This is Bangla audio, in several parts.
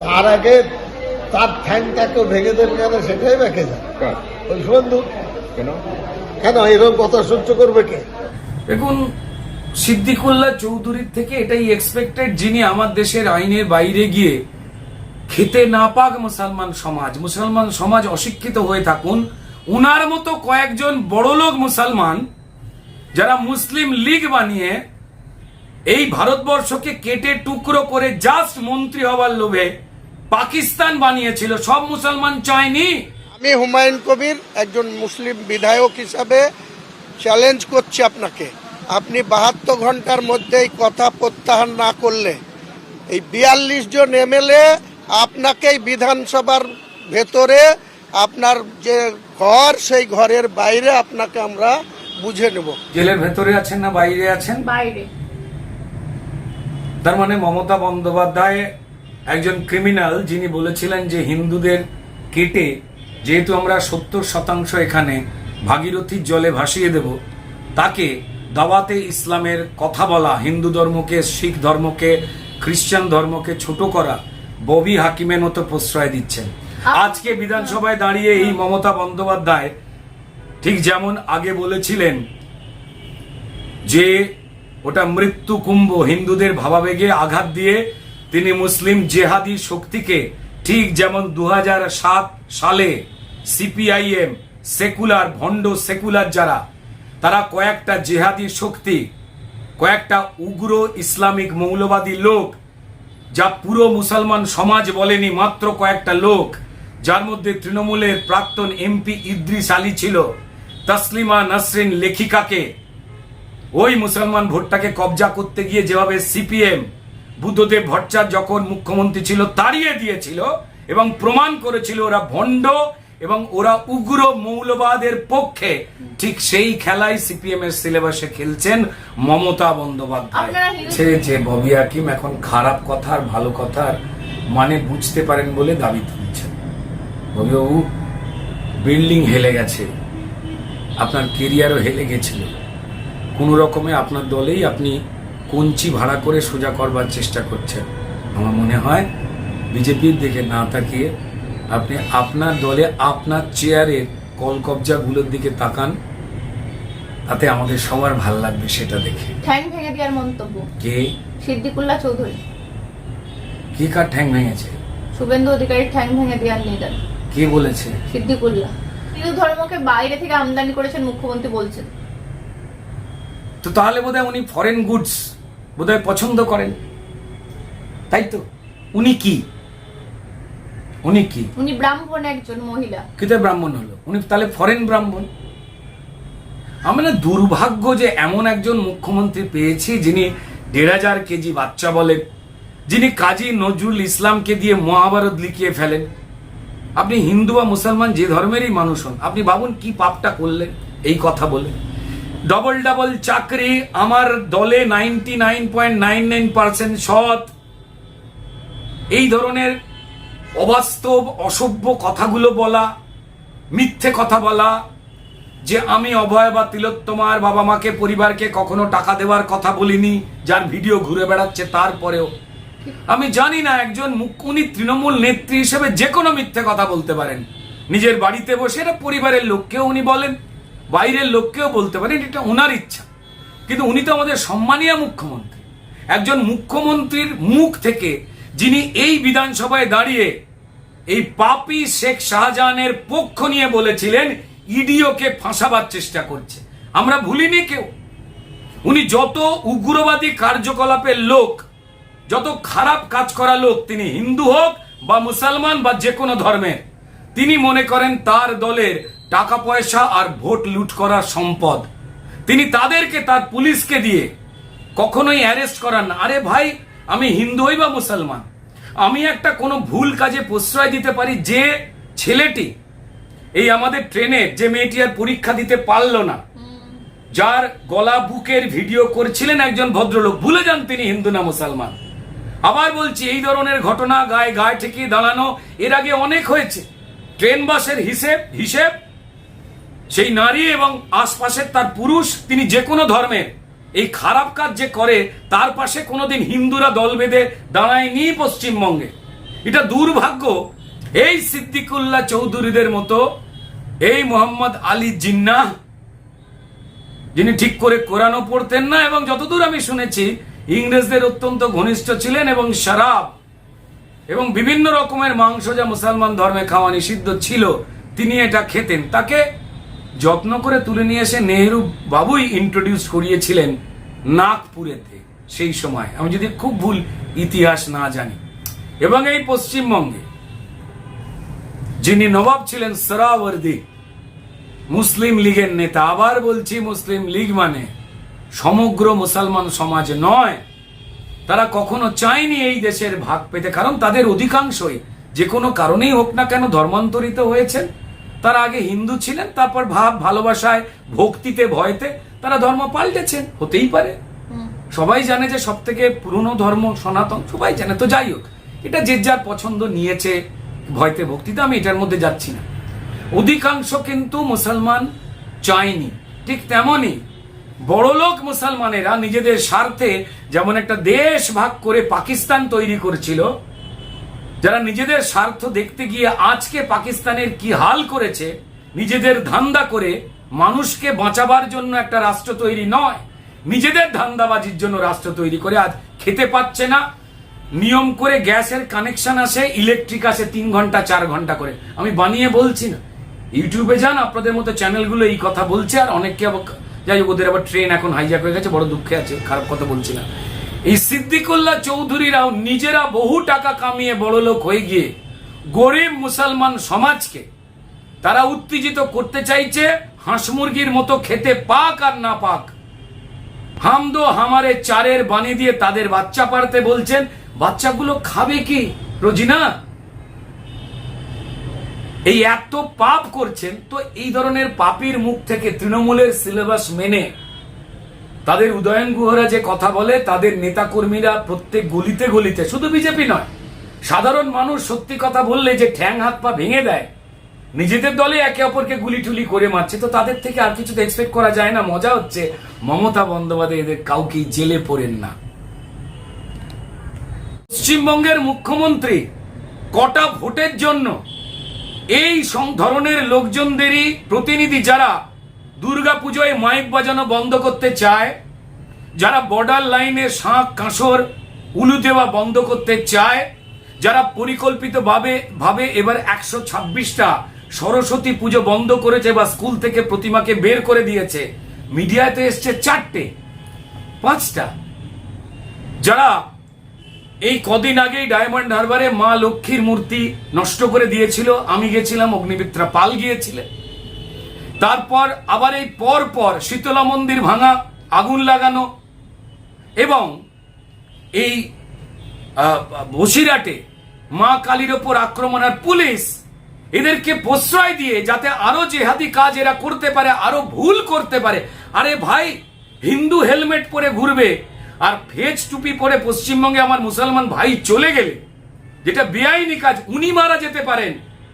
তার আগে তার ঠ্যাংটাকে ভেঙে দেন কেন? সেটাই বেঁকে যায় ওই বন্ধু কেন? কেন? এরকম কথা সহ্য করবে কে? দেখুন সিদ্দিকুল্লাহ চৌধুরীর থেকে এটাই এক্সপেক্টেড যিনি আমার দেশের আইনের বাইরে গিয়ে খেতে না পাক মুসলমান সমাজ মুসলমান সমাজ অশিক্ষিত হয়ে থাকুন। উনার মতো কয়েকজন বড়লোক মুসলমান যারা মুসলিম লীগ বানিয়ে এই ভারতবর্ষকে কেটে টুকরো করে জাস্ট মন্ত্রী হওয়ার লোভে পাকিস্তান বানিয়েছিল সব মুসলমান চায়নি। আমি হুমায়ুন কবির একজন মুসলিম বিধায়ক হিসাবে চ্যালেঞ্জ করছি আপনাকে। আপনি বাহাত্তর ঘণ্টার মধ্যে এই কথা প্রত্যাহার না করলে এই বিয়াল্লিশ জন এমএলএ আপনাকেই বিধানসভার ভেতরে আপনার যে ঘর সেই ঘরের বাইরে আপনাকে আমরা বুঝে নেব। জেলের ভেতরে আছেন না বাইরে আছেন? বাইরে। তার মানে মমতা বন্দ্যোপাধ্যায় একজন ক্রিমিনাল যিনি বলেছিলেন যে হিন্দুদের কেটে যেহেতু আমরা সত্তর শতাংশ এখানে ভাগীরথীর জলে ভাসিয়ে দেব তাকে দাওয়াতে ইসলামের কথা বলা হিন্দু ধর্মকে শিখ ধর্মকে খ্রিস্টান ধর্মকে ছোট করা ববি হাকিমের মতো প্রশ্রয় দিচ্ছেন। আজকে বিধানসভায় দাঁড়িয়ে এই মমতা বন্দ্যোপাধ্যায় ঠিক যেমন আগে বলেছিলেন যে ওটা মৃত্যু কুম্ভ হিন্দুদের ভাবাবেগে আঘাত দিয়ে তিনি মুসলিম জেহাদি শক্তিকে ঠিক যেমন দু হাজার সাত সালে সিপিআইএম, সেকুলার, ভণ্ড সেকুলার যারা, তারা কয়েকটা জেহাদি শক্তি, কয়েকটা উগ্র ইসলামিক মৌলবাদী লোক, যা পুরো মুসলমান সমাজ বলেনি, মাত্র কয়েকটা লোক, যার মধ্যে তৃণমূলের প্রাক্তন এমপি ইদ্রিস আলী ছিল, তসলিমা নাসরিন লেখিকাকে, ওই মুসলমান ভোটটাকে কবজা করতে গিয়ে যেভাবে সিপিএম বুদ্ধদেব ভট্টাচার্য যখন মুখ্যমন্ত্রী ছিল তাড়িয়ে দিয়েছিল এবং প্রমাণ করেছিল ওরা ভণ্ড এবং ওরা উগ্র মৌলবাদের পক্ষে। ঠিক সেই খেলাই সিপিএম এর সিলেবাসে খেলছেন মমতা বন্দ্যোপাধ্যায়। যে ববি হাকিম এখন খারাপ কথা আর ভালো কথার মানে বুঝতে পারেন বলে দাবি তুলছেন। ববিবাবু বিল্ডিং হেলে গেছে। আপনার কেরিয়ারও হেলে গেছিল। কোনো রকমে আপনার দলেই আপনি কঞ্চি ভাড়া করে সোজা করবার চেষ্টা করছেন। আমার মনে হয় বিজেপির দিকে না তাকিয়ে আপনি আপনার দলে আপনার চেয়ারের কলকবজাগুলোর দিকে তাকান তাতে আমাদের সবার ভালো লাগবে সেটা দেখে। ঠ্যাং ভেঙে দেওয়ার মন্তব্য। কে? সিদ্দিকুল্লাহ চৌধুরী। কে কার ঠ্যাং ভেঙেছে? শুভেন্দু অধিকারীর ঠ্যাং ভেঙে দেওয়ার নিদান। কে বলেছে? সিদ্দিকুল্লাহ। হিন্দু ধর্মকে বাইরে থেকে আমদানি করেছেন মুখ্যমন্ত্রী বলছেন। তো তাহলে বোধহয় উনি ফরেন গুডস বোধহয় পছন্দ করেন। তাই তো? উনি কি? উনি কি? উনি ব্রাহ্মণ একজন মহিলা। কিতে ব্রাহ্মণ হলো? উনি তাহলে ফরেন ব্রাহ্মণ? আমরা না দুর্ভাগ্য যে এমন একজন মুখ্যমন্ত্রী পেয়েছি যিনি দেড় হাজার কেজি বাচ্চা বলেন যিনি কাজী নজরুল ইসলামকে দিয়ে মহাভারত লিখিয়ে ফেলেন। আপনি হিন্দু বা মুসলমান যে ধর্মেরই মানুষ হন আপনি ভাবুন কি পাপটা করলেন? এই কথা বলে। ডবল ডাবল চাকরি, আমার দলে ninety nine point nine nine percent সৎ। এই ধরনের অবাস্তব, অসভ্য কথাগুলো বলা, মিথ্যে কথা বলা, যে আমি অভয় বা তিলোত্তমার বাবা মাকে, পরিবারকে কখনো টাকা দেওয়ার কথা বলিনি, যার ভিডিও ঘুরে বেড়াচ্ছে তারপরেও। আমি জানি না একজন উনি তৃণমূল নেত্রী হিসেবে যে কোনো মিথ্যে কথা বলতে পারেন। নিজের বাড়িতে বসে এটা পরিবারের লোককেও উনি বলেন। বাইরের লোককেও বলতে পারেন, এটা ওনার ইচ্ছা। কিন্তু উনি তো আমাদের সম্মানীয় মুখ্যমন্ত্রী। একজন মুখ্যমন্ত্রীর মুখ থেকে যিনি এই বিধানসভায় দাঁড়িয়ে এই পাপি শেখ শাহজাহানের পক্ষ নিয়ে বলেছিলেন, ইডিওকে ফাঁসাবার চেষ্টা করছে। আমরা ভুলিনি কেউ। উনি যত উগ্রবাদী কার্যকলাপের লোক, যত খারাপ কাজ করা লোক, তিনি হিন্দু হোক বা মুসলমান বা যে কোনো ধর্মের, তিনি মনে করেন তার দলের টাকা পয়সা আর ভোট লুট করার সম্পদ। তিনি তাদেরকে, তার পুলিশকে দিয়ে কখনোই অ্যারেস্ট করান না। আরে ভাই, আমি হিন্দু হই বা মুসলমান? আমি একটা কোনো ভুল কাজে প্রশ্রয় দিতে পারি যে ছেলেটি এই আমাদের ট্রেনে যে মেয়েটি আর পরীক্ষা দিতে পারল না, যার গলা বুকের ভিডিও করছিলেন একজন ভদ্রলোক, ভুলে যান তিনি হিন্দু না মুসলমান। আবার বলছি, এই ধরনের ঘটনা গায়ে গায়ে ঠেকিয়ে দাঁড়ানো এর আগে অনেক হয়েছে। ট্রেন বাসের হিসেব হিসেব সেই নারী এবং আশপাশের তার পুরুষ, তিনি যে কোনো ধর্মের। এই খারাপ কাজ যে করে, তার পাশে কোনোদিন হিন্দুরা দল বেঁধে দাঁড়ায়নি পশ্চিমবঙ্গে। এটা দুর্ভাগ্য। এই সিদ্দিকুল্লাহ চৌধুরীদের মতো এই মোহাম্মদ আলী জিন্নাহ যিনি ঠিক করে কোরআনও পড়তেন না এবং যতদূর আমি শুনেছি, ইংরেজদের অত্যন্ত ঘনিষ্ঠ ছিলেন এবং শরাব এবং বিভিন্ন রকমের মাংস যা মুসলমান ধর্মে খাওয়া নিষিদ্ধ ছিল, তিনি এটা খেতেন। তাকে যত্ন করে তুলে নিয়ে এসে নেহরু বাবুই ইন্ট্রোডিউস করিয়েছিলেন নাগপুরেতে সেই সময়। আমি যদি খুব ভুল ইতিহাস না জানি। এবং এই পশ্চিমবঙ্গে যিনি নবাব ছিলেন সরাবর্দী, মুসলিম লীগের নেতা। আবার বলছি মুসলিম লীগ মানে সমগ্র মুসলমান সমাজ নয়। তারা কখনো চায়নি এই দেশের ভাগ পেতে, কারণ তাদের অধিকাংশই যে কোনো কারণেই হোক না কেন ধর্মান্তরিত হয়েছেন। তারা আগে হিন্দু ছিলেন তারপর ভাব ভালোবাসায় ভক্তিতে ভয়তে তারা ধর্ম পাল্টেছেন হতেই পারে। সবাই জানে যে সব থেকে পুরনো ধর্ম সনাতন সবাই জানে তো যাই হোক এটা যে যার পছন্দ নিয়েছে ভয়তে ভক্তিতে আমি এটার মধ্যে যাচ্ছি না। অধিকাংশ কিন্তু মুসলমান চায়নি ঠিক তেমনই বড়লোক মুসলমানেরা নিজেদের স্বার্থে যেমন একটা দেশ ভাগ করে পাকিস্তান তৈরি করেছিল যারা নিজেদের স্বার্থ দেখতে গিয়ে আজকে পাকিস্তানের কি হাল করেছে, নিজেদের ধান্দা করে মানুষকে বাঁচাবার জন্য একটা রাষ্ট্র তৈরি নয়, নিজেদের ধান্দাবাজির জন্য রাষ্ট্র তৈরি করে আজ খেতে পাচ্ছে না। নিয়ম করে গ্যাসের কানেকশন আসে, ইলেকট্রিক আসে তিন ঘণ্টা, চার ঘণ্টা করে। আমি বানিয়ে বলছি না। ইউটিউবে যান, আপনাদের মতো চ্যানেলগুলো এই কথা বলছে আর অনেককে যাই হোক, ওদের আবার ট্রেন এখন হাইজ্যাক হয়ে গেছে, বড় দুঃখে আছে, খারাপ কথা বলছি না। এই সিদ্দিকুল্লাহ চৌধুরীরাও নিজেরা বহু টাকা কামিয়ে বড় লোক হয়ে গিয়ে গরিব মুসলমান সমাজকে তারা উত্তেজিত করতে চাইছে, হাঁস মুরগির মতো খেতে পাক আর না পাক। হামদো হামারে চারের বানিয়ে দিয়ে তাদের বাচ্চা পারতে বলছেন, বাচ্চাগুলো খাবে কি, রোজিনা? এই এত পাপ করছেন, তো এই ধরনের পাপির মুখ থেকে তৃণমূলের সিলেবাস মেনে তাদের উদয়ন গুহরা যে কথা বলে, তাদের নেতাকর্মীরা প্রত্যেক গলিতে গলিতে, শুধু বিজেপি নয়, সাধারণ মানুষ সত্যি কথা বললে যে ঠ্যাং হাত পা ভেঙে দেয়, নিজেদের দলে একে অপরকে গুলি টুলি করে মারছে, তো তাদের থেকে আর কিছু তো এক্সপেক্ট করা যায় না। মজা হচ্ছে, মমতা বন্দ্যোপাধ্যায় এদের কাউকেই জেলে পড়েন না। পশ্চিমবঙ্গের মুখ্যমন্ত্রী কটা ভোটের জন্য এই ধরনের লোকজনদেরই প্রতিনিধি যারা দুর্গাপুজোয় মাইক বাজানো বন্ধ করতে চায়, যারা বর্ডার লাইনে শাঁখ, কাঁসর, উলু দেওয়া বন্ধ করতে চায়, যারা পরিকল্পিতভাবে, ভাবে এবার একশো ছাব্বিশটা সরস্বতী পুজো বন্ধ করেছে বা স্কুল থেকে প্রতিমাকে বের করে দিয়েছে, মিডিয়াতে এসছে চারটে, পাঁচটা। যারা এই কদিন আগেই ডায়মন্ড হারবারে মা লক্ষ্মীর মূর্তি নষ্ট করে দিয়েছিল, আমি গেছিলাম অগ্নিমিত্রা পাল গিয়েছিলেন। তারপর আবার এই পর পর শীতলা মন্দির ভাঙা আগুন লাগানো এবং এই আহ, বসিরহাটে মা কালীর ওপর আক্রমণ আর পুলিশ এদেরকে প্রশ্রয় দিয়ে যাতে আরও জেহাদি কাজ এরা করতে পারে আরও ভুল করতে পারে। আরে ভাই হিন্দু হেলমেট পরে ঘুরবে আর ফেজ টুপি পরে পশ্চিমবঙ্গে আমার মুসলমান ভাই চলে গেলে যেটা বেআইনি কাজ উনি মারা যেতে পারেন।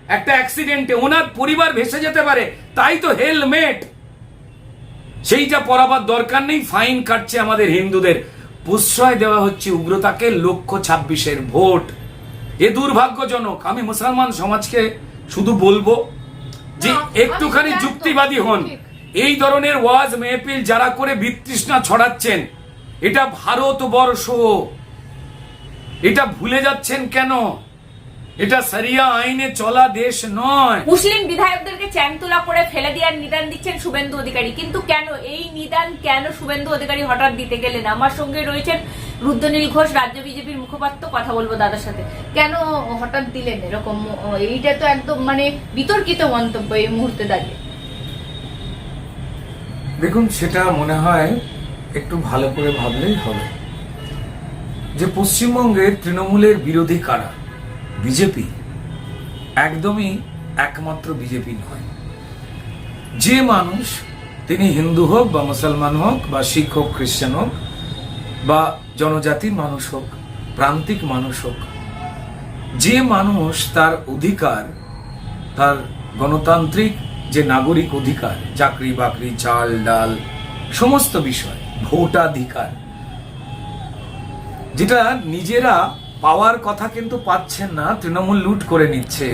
একটা অ্যাক্সিডেন্টে ওনার পরিবার ভেসে যেতে পারে তাই তো হেলমেট সেইটা পরাবার দরকার নেই ফাইন কাটছে আমাদের হিন্দুদের। প্রশ্রয় দেওয়া হচ্ছে উগ্রতাকে লক্ষ্য ছাব্বিশের ভোট। এ দুর্ভাগ্যজনক আমি মুসলমান সমাজকে শুধু বলব যে একটুখানি যুক্তিবাদী হন। এই ধরনের ওয়াজ মেহপিল যারা করে বিতৃষ্ণা ছড়াচ্ছেন এটা ভারতবর্ষ। এটা ভুলে যাচ্ছেন কেন? এটা সারিয়া আইনে চলা দেশ নয়। মুসলিম বিধায়কদেরকে চ্যাংতুলা করে ফেলে দেওয়ার নিদান দিচ্ছেন শুভেন্দু অধিকারী। কিন্তু কেন? এই নিদান কেন শুভেন্দু অধিকারী হঠাৎ দিতে গেলেন? আমার সঙ্গে রয়েছেন রুদ্রনীল ঘোষ রাজ্য বিজেপির মুখপাত্র। কথা বলব দাদার সাথে। কেন হঠাৎ দিলেন এরকম? এইটা তো একদম মানে বিতর্কিত মন্তব্য এই মুহূর্তে দাঁড়িয়ে। দেখুন সেটা মনে হয় একটু ভালো করে ভাবলেই হবে। যে পশ্চিমবঙ্গের তৃণমূলের বিরোধী কারা? বিজেপি একদমই একমাত্র বিজেপি নয়। যে মানুষ তিনি হিন্দু হোক বা মুসলমান হোক বা শিখ হোক, খ্রিস্টান হোক বা জনজাতির মানুষ হোক, প্রান্তিক মানুষ হোক, যে মানুষ তার অধিকার, তার গণতান্ত্রিক যে নাগরিক অধিকার, চাকরি বাকরি, চাল ডাল, সমস্ত বিষয়, ভোটাধিকার, যেটা নিজেরা পাওয়ার কথা কিন্তু পাচ্ছেন না, তৃণমূল লুট করে নিচ্ছে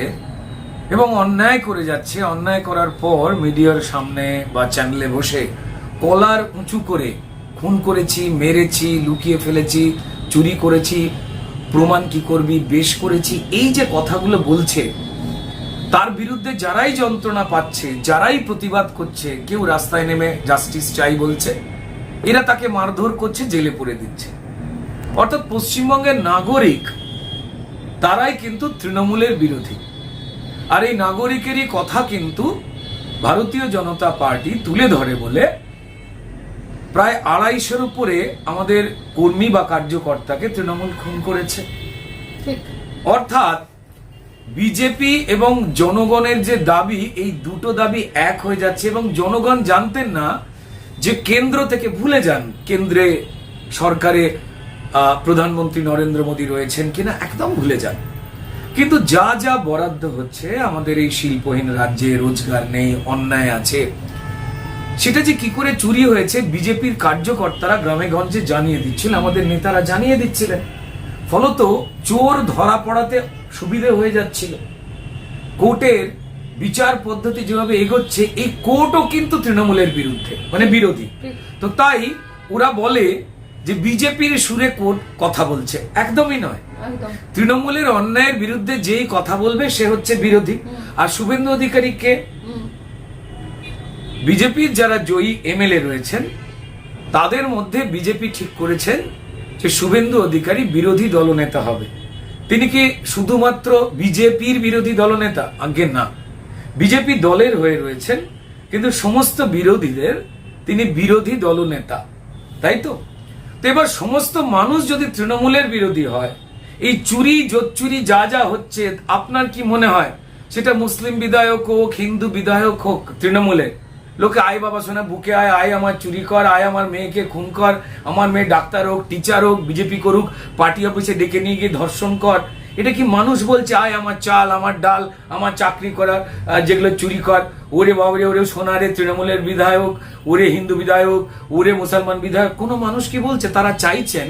এবং অন্যায় করে যাচ্ছে। অন্যায় করার পর মিডিয়ার সামনে বা চ্যানেলে বসে কলার উঁচু করে খুন করেছি, মেরেছি, লুকিয়ে ফেলেছি, চুরি করেছি, প্রমাণ কি করবি, বেশ করেছি, এই যে কথাগুলো বলছে, তার বিরুদ্ধে যারাই যন্ত্রণা পাচ্ছে, যারাই প্রতিবাদ করছে, কেউ রাস্তায় নেমে জাস্টিস চাই বলছে, এরা তাকে মারধর করছে, জেলে পুরে দিচ্ছে। অর্থাৎ পশ্চিমবঙ্গের নাগরিক তারাই কিন্তু তৃণমূলের বিরোধী। আর এই নাগরিকেরই কথা কিন্তু ভারতীয় জনতা পার্টি তুলে ধরে বলে প্রায় আড়াইশোর উপরে আমাদের কর্মী বা কার্যকর্তাকে তৃণমূল খুন করেছে। ঠিক। অর্থাৎ বিজেপি এবং জনগণের যে দাবি এই দুটো দাবি এক হয়ে যাচ্ছে এবং জনগণ জানতেন না যে কেন্দ্র থেকে ভুলে যান কেন্দ্রে সরকারে প্রধানমন্ত্রী নরেন্দ্র মোদী রয়েছেন কিনা একদম ভুলে যান। কিন্তু যা যা বরাদ্দ হচ্ছে, আমাদের এই শিল্পহীন রাজ্যে রোজগার নেই, অন্যায় আছে, সেটা যে কি করে চুরি হয়েছে, বিজেপির কার্যকর্তারা গ্রামে গঞ্জে জানিয়ে দিচ্ছিলেন, আমাদের নেতারা জানিয়ে দিচ্ছিলেন। ফলত চোর ধরা পড়াতে সুবিধে হয়ে যাচ্ছিল। কোর্টের বিচার পদ্ধতি যেভাবে এগোচ্ছে, এই কোর্টও কিন্তু তৃণমূলের বিরুদ্ধে মানে বিরোধী। তো তাই ওরা বলে যে বিজেপির সুরে কোর্ট কথা বলছে। একদমই নয়। তৃণমূলের অন্যায়ের বিরুদ্ধে যেই কথা বলবে সে হচ্ছে বিরোধী। আর শুভেন্দু অধিকারীকে। বিজেপির যারা জয়ী এমএলএ রয়েছেন তাদের মধ্যে বিজেপি ঠিক করেছেন যে শুভেন্দু অধিকারী বিরোধী দলনেতা হবে। তিনি কি শুধুমাত্র বিজেপির বিরোধী দলনেতা? আজ্ঞে না। বিজেপি দলের হয়ে রয়েছেন কিন্তু সমস্ত বিরোধীদের তিনি বিরোধী দলনেতা। তাই তো? তো এবার সমস্ত মানুষ যদি তৃণমূলের বিরোধী হয়, এই চুরি জোচুরি যা যা হচ্ছে, আপনার কি মনে হয়? সেটা মুসলিম বিধায়ক হোক, হিন্দু বিধায়ক হোক, তৃণমূলে। লোকে, আয় বাবা শোনা বুকে আয় আয় আমার চুরি কর, আয় আমার মেয়েকে খুন কর, আমার মেয়ে ডাক্তার হোক, টিচার হোক, বিজেপি করুক, পার্টি অফিসে ডেকে নিয়ে গিয়ে ধর্ষণ কর। এটা কি মানুষ বলছে, আয় আমার চাল, আমার ডাল, আমার চাকরি করার যেগুলো চুরি কর। ওরে বাবরে ওরে সোনারে তৃণমূলের বিধায়ক, ওরে হিন্দু বিধায়ক, ওরে মুসলমান বিধায়ক। কোনো মানুষ কি বলছে? তারা চাইছেন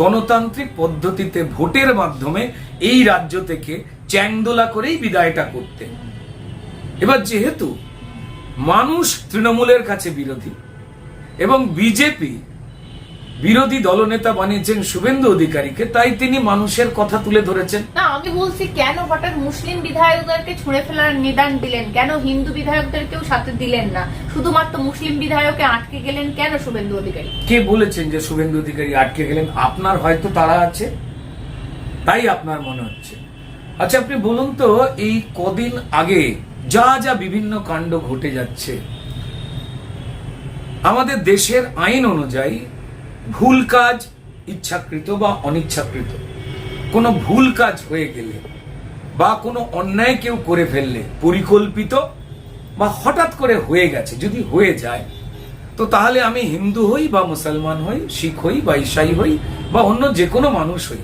গণতান্ত্রিক পদ্ধতিতে ভোটের মাধ্যমে এই রাজ্য থেকে চ্যাংদোলা করেই বিদায়টা করতে। এবার যেহেতু মানুষ তৃণমূলের কাছে বিরোধী এবং বিজেপি বিরোধী দলনেতা বানিয়েছেন শুভেন্দু অধিকারীকে তাই তিনি মানুষের কথা তুলে ধরেছেন। না আমি বলছি কেন হঠাৎ মুসলিম বিধায়কদেরকে ছুঁড়ে ফেলার নিদান দিলেন? কেন হিন্দু বিধায়কদেরকেও সাথে দিলেন না? শুধুমাত্র মুসলিম বিধায়কে আটকে গেলেন কেন শুভেন্দু অধিকারী? কে বলেছেন যে শুভেন্দু অধিকারী আটকে গেলেন? আপনার হয়তো তারা আছে। তাই আপনার মনে হচ্ছে। আচ্ছা আপনি বলুন তো এই কদিন আগে যা যা বিভিন্ন কাণ্ড ঘটে যাচ্ছে আমাদের দেশের আইন অনুযায়ী ভুল কাজ ইচ্ছাকৃত বা অনিচ্ছাকৃত। কোনো ভুল কাজ হয়ে গেলে বা কোনো অন্যায় কেউ করে ফেললে পরিকল্পিত বা হঠাৎ করে হয়ে গেছে যদি হয়ে যায় তো তাহলে আমি হিন্দু হই বা মুসলমান হই শিখ হই বা ঈসাই হই বা অন্য যে কোনো মানুষ হই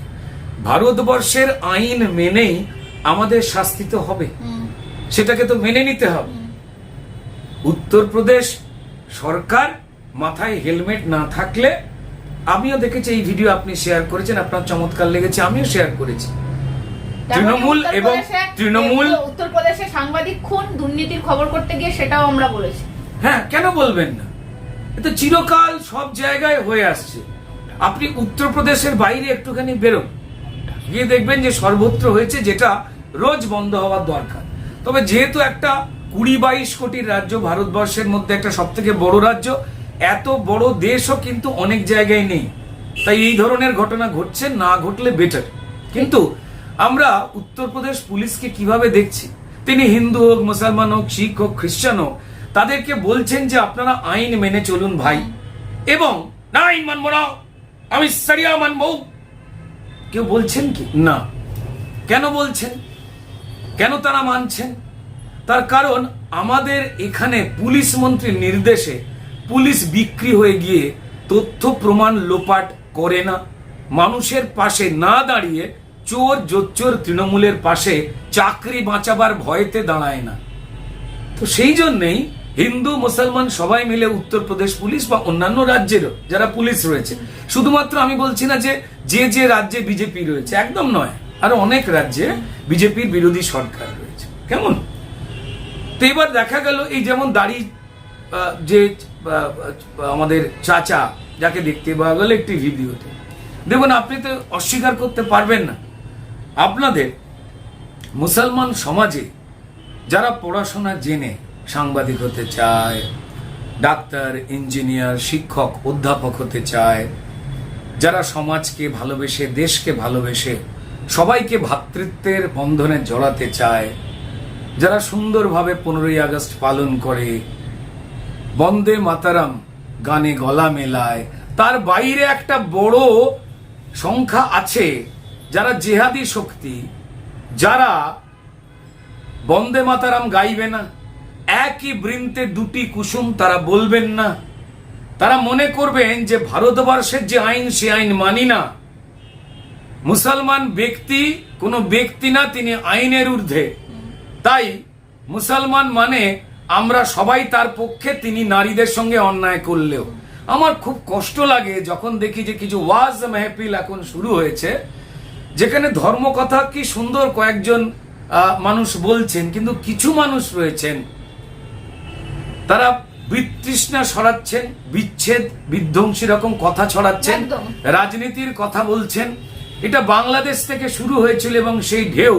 ভারতবর্ষের আইন মেনেই আমাদের শাস্তি তো হবে সেটাকে তো মেনে নিতে হবে। উত্তরপ্রদেশ সরকার মাথায় হেলমেট না থাকলে আমিও দেখেছি এই ভিডিও আপনি শেয়ার করেছেন আপনার চমৎকার লেগেছে আমিও শেয়ার করেছি। তৃণমূল এবং তৃণমূল উত্তরপ্রদেশে সাংবাদিক খুন দুর্নীতির খবর করতে গিয়ে সেটাও আমরা বলেছি। হ্যাঁ কেন বলবেন না? এটা চিরকাল সব জায়গায় হয়ে আসছে। আপনি উত্তরপ্রদেশের বাইরে একটুখানি বেরোন। গিয়ে দেখবেন যে সর্বত্র হয়েছে যেটা রোজ বন্ধ হওয়ার দরকার। তবে যেহেতু একটা কুড়ি বাইশ কোটির রাজ্য ভারতবর্ষের মধ্যে একটা সব থেকে বড় রাজ্য এত বড় দেশও কিন্তু অনেক জায়গায় নেই। তাই এই ধরনের ঘটনা ঘটছে, না ঘটলে বেটার কিন্তু আমরা উত্তরপ্রদেশ পুলিশকে কীভাবে দেখছি? তিনি হিন্দু হোক, মুসলমান হোক, শিখ হোক, খ্রিস্টান হোক, তাদেরকে বলছেন যে আপনারা আইন মেনে চলুন ভাই। এবং, না আইন মানবো না, আমি সারিয়া মানবো। কেউ বলছেন কি? না। কেন বলছেন? কেন তারা মানছেন? তার কারণ আমাদের এখানে পুলিশ মন্ত্রীর নির্দেশে পুলিশ বিক্রি হয়ে গিয়ে তথ্য প্রমাণ লোপাট করে না। মানুষের পাশে না দাঁড়িয়ে চোর জোচ্চোর তৃণমূলের পাশে চাকরি বাঁচাবার ভয়েতে দাঁড়ায় না। তো সেই জন্যেই হিন্দু, মুসলমান সবাই মিলে উত্তরপ্রদেশ পুলিশ বা অন্যান্য রাজ্যেরও যারা পুলিশ রয়েছে, শুধুমাত্র আমি বলছি না যে যে যে রাজ্যে বিজেপি রয়েছে, একদম নয়, আরও অনেক রাজ্যে বিজেপির বিরোধী সরকার রয়েছে। কেমন? তো এবার দেখা গেল এই যেমন দাড়ি যে আমাদের চাচা যাকে দেখতে পাওয়া গেল একটি ভিডিওতে। দেখুন, আপনি তো অস্বীকার করতে পারবেন না। আপনাদের মুসলমান সমাজে যারা পড়াশোনা জেনে সাংবাদিক হতে চায়, ডাক্তার, ইঞ্জিনিয়ার, শিক্ষক, অধ্যাপক হতে চায়, যারা সমাজকে ভালোবেসে, দেশকে ভালোবেসে, সবাইকে ভ্রাতৃত্বের বন্ধনে জড়াতে চায়, যারা সুন্দরভাবে পনেরোই আগস্ট পালন করে বন্দে মাতারাম, গানে গলা মেলায়। তার বাইরে একটা বড় সংখ্যা আছে যারা জেহাদি শক্তি। যারা বন্দে মাতারাম গাইবে না, একই বৃন্তে দুটি কুসুম তারা বলবেন না। তারা মনে করবেন যে ভারতবর্ষের যে আইন, সে আইন মানি না। মুসলমান ব্যক্তি, কোনো ব্যক্তি না, তিনি আইনের ঊর্ধ্বে। তাই মুসলমান মানে আমরা সবাই তার পক্ষে তিনি নারীদের সঙ্গে অন্যায় করলেও। আমার খুব কষ্ট লাগে যখন দেখি যে কিছু ওয়াজ মেহফিল এখন শুরু হয়েছে যেখানে ধর্মকথা কি সুন্দর কয়েকজন মানুষ বলছেন কিন্তু কিছু মানুষ রয়েছেন। তারা বিতৃষ্ণা ছড়াচ্ছেন বিচ্ছেদ বিধ্বংসী রকম কথা ছড়াচ্ছেন রাজনীতির কথা বলছেন। এটা বাংলাদেশ থেকে শুরু হয়েছিল এবং সেই ঢেউ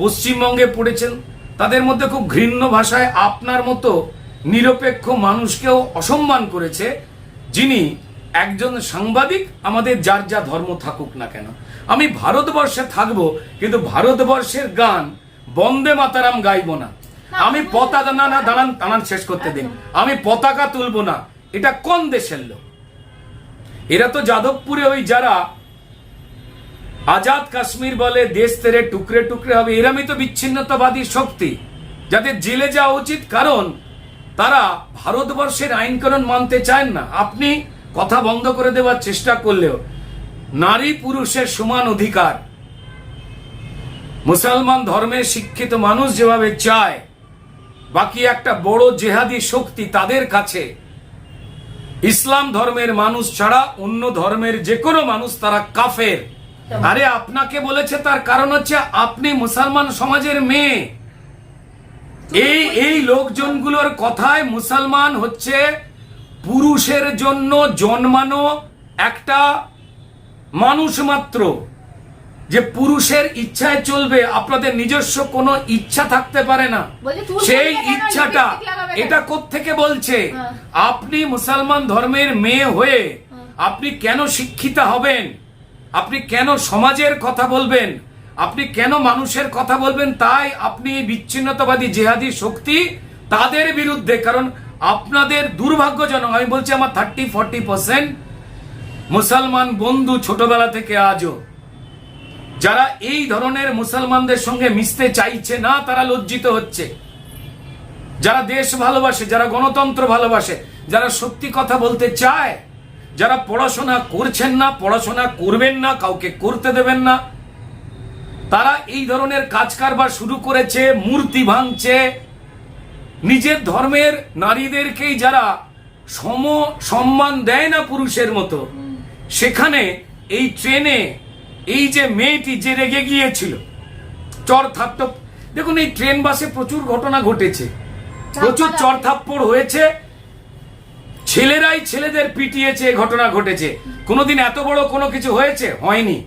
পশ্চিমবঙ্গে পড়েছেন। তাদের মধ্যে খুব ঘৃণ্য ভাষায় আপনার মতো নিরপেক্ষ মানুষকেও অসম্মান করেছে যিনি একজন সাংবাদিক আমাদের যার যা ধর্ম থাকুক না কেন। আমি ভারতবর্ষে থাকব কিন্তু ভারতবর্ষের গান বন্দে মাতারাম গাইব না। আমি পতাকা না না দাঁড়ান দাঁড়ান শেষ করতে দিন। আমি পতাকা তুলবো না। এটা কোন দেশের লোক? এরা তো যাদবপুরে ওই যারা আজাদ কাশ্মীর বলে দেশ তেরে টুকরে টুকরে হবে। এরামই তো বিচ্ছিন্নতাবাদী শক্তি। যাদের জেলে যাওয়া উচিত, কারণ তারা ভারতবর্ষের আইন কানুন মানতে চান না। আপনি কথা বন্ধ করে দেওয়ার চেষ্টা করলেও নারী পুরুষের সমান অধিকার। মুসলমান ধর্মের শিক্ষিত মানুষ যেভাবে চায়, বাকি একটা বড় জেহাদি শক্তি তাদের কাছে। ইসলাম ধর্মের মানুষ ছাড়া অন্য ধর্মের যে কোনো মানুষ তারা কাফের। আরে আপনাকে বলেছে তার কারণ হচ্ছে আপনি মুসলমান সমাজের মেয়ে। এই এই লোকজনগুলোর কথায় মুসলমান হচ্ছে পুরুষের জন্য জন্মানো একটা মানুষ মাত্র। যে পুরুষের ইচ্ছায় চলবে আপনাদের নিজস্ব কোনো ইচ্ছা থাকতে পারে না। সেই ইচ্ছাটা এটা থেকে বলছে? হ্যাঁ। আপনি মুসলমান ধর্মের মেয়ে হয়ে। আপনি কেন শিক্ষিতা হবেন? আপনি কেন সমাজের কথা বলবেন? আপনি কেন মানুষের কথা বলবেন? তাই আপনি বিচ্ছিন্নতাবাদী জেহাদি শক্তি তাদের বিরুদ্ধে, কারণ আপনাদের দুর্ভাগ্যজনক, আমি বলছি আমার থার্টি ফর্টি পার্সেন্ট মুসলমান বন্ধু ছোটবেলা থেকে আজও। যারা এই ধরনের মুসলমানদের সঙ্গে মিশতে চাইছে না, তারা লজ্জিত হচ্ছে। যারা দেশ ভালোবাসে, যারা গণতন্ত্র ভালোবাসে, যারা সত্যি কথা বলতে চায় যারা পড়াশোনা করছেন না পড়াশোনা করবেন না কাউকে করতে দেবেন না তারা এই ধরনের কাজ কারবার শুরু করেছে মূর্তি ভাঙছে। নিজের ধর্মের নারীদেরকেই যারা সম সম্মান দেয় না পুরুষের মতো সেখানে এই ট্রেনে এই যে মেয়েটি যে রেগে গিয়েছিল চর থাপ্পড় দেখুন এই ট্রেন বাসে প্রচুর ঘটনা ঘটেছে। প্রচুর চর থাপ্পড় হয়েছে ছেলেরাই ছেলেদের পিটিয়েছে ঘটনা ঘটেছে। কোনোদিন এত বড় কোনো কিছু হয়েছে? হয়নি।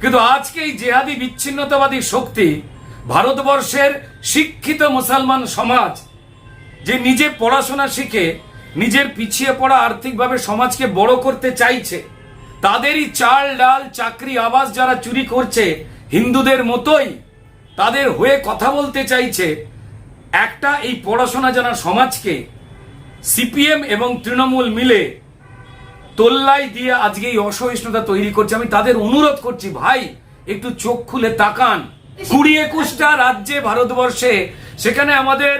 কিন্তু আজকে এই জেহাদি বিচ্ছিন্নতাবাদী শক্তি ভারতবর্ষের শিক্ষিত মুসলমান সমাজ, যে নিজে পড়াশোনা শিখে, নিজের পিছিয়ে পড়া আর্থিকভাবে সমাজকে বড় করতে চাইছে, তাদেরই চাল, ডাল, চাকরি, আবাস যারা চুরি করছে, হিন্দুদের মতোই তাদের হয়ে কথা বলতে চাইছে, একটা এই পড়াশোনা জানা সমাজকে সিপিএম এবং তৃণমূল মিলে তোল্লাই দিয়ে আজকে এই অসহিষ্ণুতা তৈরি করছে। আমি তাদের অনুরোধ করছি, ভাই, একটু চোখ খুলে তাকান। কুড়ি একুশটা রাজ্যে ভারতবর্ষে, সেখানে আমাদের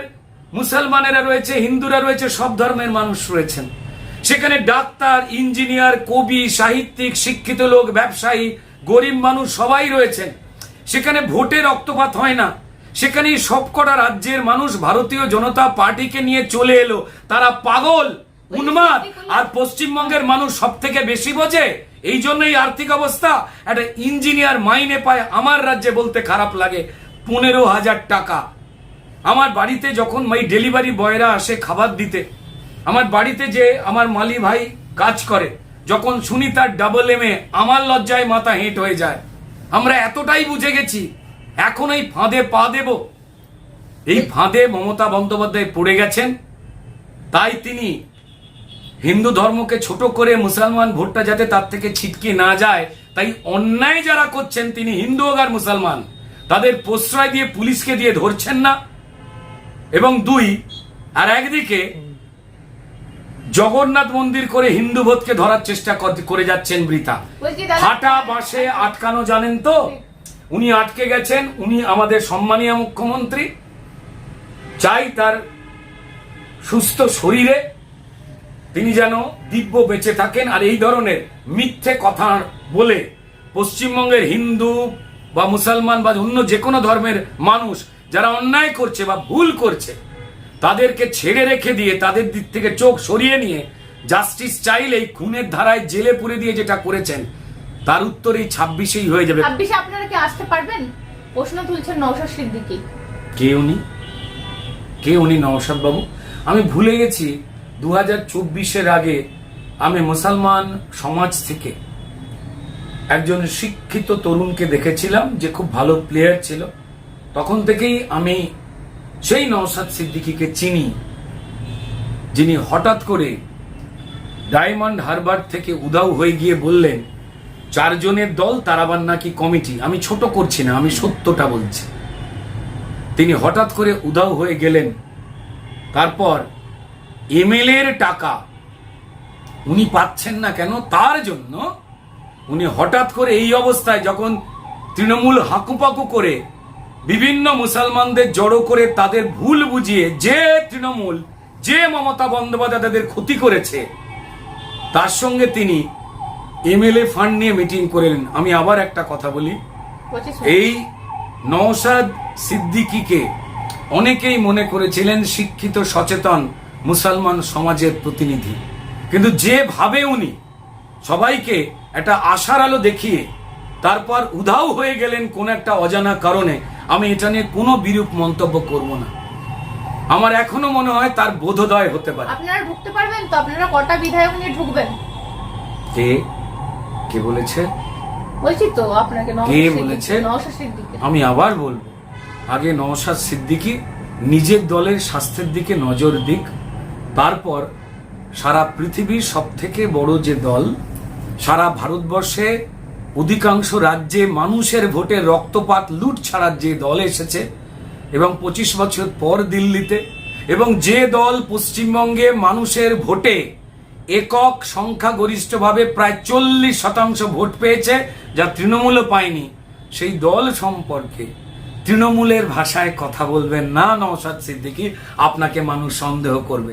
মুসলমানেরা রয়েছে, হিন্দুরা রয়েছে, সব ধর্মের মানুষ রয়েছেন। সেখানে ডাক্তার, ইঞ্জিনিয়ার, কবি, সাহিত্যিক, শিক্ষিত লোক, ব্যবসায়ী, গরিব মানুষ সবাই রয়েছেন। সেখানে ভোটে রক্তপাত হয় না। সেখানে সবকটা রাজ্যের মানুষ ভারতীয় জনতা পার্টিকে নিয়ে চলে এলো। তারা পাগল, উন্মাদ, আর পশ্চিমবঙ্গের মানুষ সব থেকে বেশি বোঝে? এই জন্যই আর্থিক অবস্থা। একটা ইঞ্জিনিয়ার মাইনে পায় আমার রাজ্যে বলতে খারাপ লাগে। পনেরো হাজার টাকা। আমার বাড়িতে যখন ওই ডেলিভারি বয়রা আসে খাবার দিতে, আমার বাড়িতে যে আমার মালি ভাই কাজ করে, যখন শুনি তার ডাবল এম আমার লজ্জায় মাথা হেঁট হয়ে যায়। আমরা এতটাই বুঝে গেছি এখন এই ফাঁদে পা দেব। এই ফাঁদে মমতা বন্দ্যোপাধ্যায় পড়ে গেছেন। তাই তিনি হিন্দু ধর্মকে ছোট করে মুসলমান ভোটটা যাতে তার থেকে ছিটকে না যায় তাই অন্যায় যারা করছেন তিনি হিন্দু হোক আর মুসলমান তাদের প্রশ্রয় দিয়ে পুলিশকে দিয়ে ধরছেন না। এবং দুই আর একদিকে জগন্নাথ মন্দির করে হিন্দু ভোটকে ধরার চেষ্টা করে যাচ্ছেন বৃথা। ফাটা বাসে আটকানো জানেন তো? উনি আটকে গেছেন, উনি আমাদের সম্মানীয় মুখ্যমন্ত্রী। চাই তার সুস্থ শরীরে তিনি যেন দিব্য বেঁচে থাকেন, আর এই ধরনের মিথ্যে কথা বলে পশ্চিমবঙ্গের হিন্দু বা মুসলমান বা অন্য যে কোনো ধর্মের মানুষ যারা অন্যায় করছে বা ভুল করছে, তাদেরকে ছেড়ে রেখে দিয়ে, তাদের দিক থেকে চোখ সরিয়ে নিয়ে জাস্টিস চাইলেই খুনের ধারায় জেলে পুরে দিয়ে যেটা করেছেন তার উত্তর এই ছাব্বিশেই হয়ে যাবে। ছাব্বিশে আপনারা কি আসতে পারবেন? প্রশ্ন তুলছেন নৌশাদ সিদ্দিকি। কে উনি? কে উনি নওশাদ বাবু? আমি ভুলে গেছি দু হাজার চব্বিশের আগে আমি মুসলমান সমাজ থেকে একজন শিক্ষিত তরুণকে দেখেছিলাম যে খুব ভালো প্লেয়ার ছিল। তখন থেকেই আমি সেই নওশাদ সিদ্দিকিকে চিনি যিনি হঠাৎ করে ডায়মন্ড হারবার থেকে উধাও হয়ে গিয়ে বললেন চারজনের দল তার আবার নাকি কমিটি? আমি ছোট করছি না, আমি সত্যটা বলছি। তিনি হঠাৎ করে উধাও হয়ে গেলেন। তারপর এমএলএর টাকা। উনি পাচ্ছেন না কেন? তার জন্য উনি হঠাৎ করে এই অবস্থায় যখন তৃণমূল হাকুপাকু করে বিভিন্ন মুসলমানদের জড়ো করে তাদের ভুল বুঝিয়ে যে তৃণমূল, যে মমতা বন্দ্যোপাধ্যায় তাদের ক্ষতি করেছে, তার সঙ্গে তিনি এমএলএ ফান্ড নিয়ে মিটিং করলেন। আমি আবার একটা কথা বলি। এই নওশাদ সিদ্দিকীকে অনেকেই মনে করেছিলেন শিক্ষিত সচেতন মুসলমান সমাজের প্রতিনিধি। কিন্তু যেভাবে উনি সবাইকে একটা আশার আলো দেখিয়ে তারপর উধাও হয়ে গেলেন কোন একটা অজানা কারণে আমি এটা নিয়ে কোনো বিরূপ মন্তব্য করব না। আমার এখনও মনে হয় তার বোধোদয় হতে পারে। আপনারা ঢুকতে পারবেন তো আপনারা কটা বিধায়ক নিয়ে ঢুকবেন? কে? কে বলেছে বলছি তো আপনাকে কে বলেছে? আমি আবার বলব আগে নওশাদ সিদ্দিকী নিজের দলের স্বাস্থ্যের দিকে নজর দিক তারপর সারা পৃথিবীর সব থেকে বড় যে দল সারা ভারতবর্ষে অধিকাংশ রাজ্যে মানুষের ভোটে রক্তপাত লুট ছাড়ার যে দল এসেছে এবং পঁচিশ বছর পর দিল্লিতে এবং যে দল পশ্চিমবঙ্গে মানুষের ভোটে একক সংখ্যাগরিষ্ঠভাবে প্রায় চল্লিশ শতাংশ ভোট পেয়েছে, যা তৃণমূলও পায়নি। সেই দল সম্পর্কে তৃণমূলের ভাষায় কথা বলবেন না নওশাদ সিদ্দিকি, আপনাকে মানুষ সন্দেহ করবে।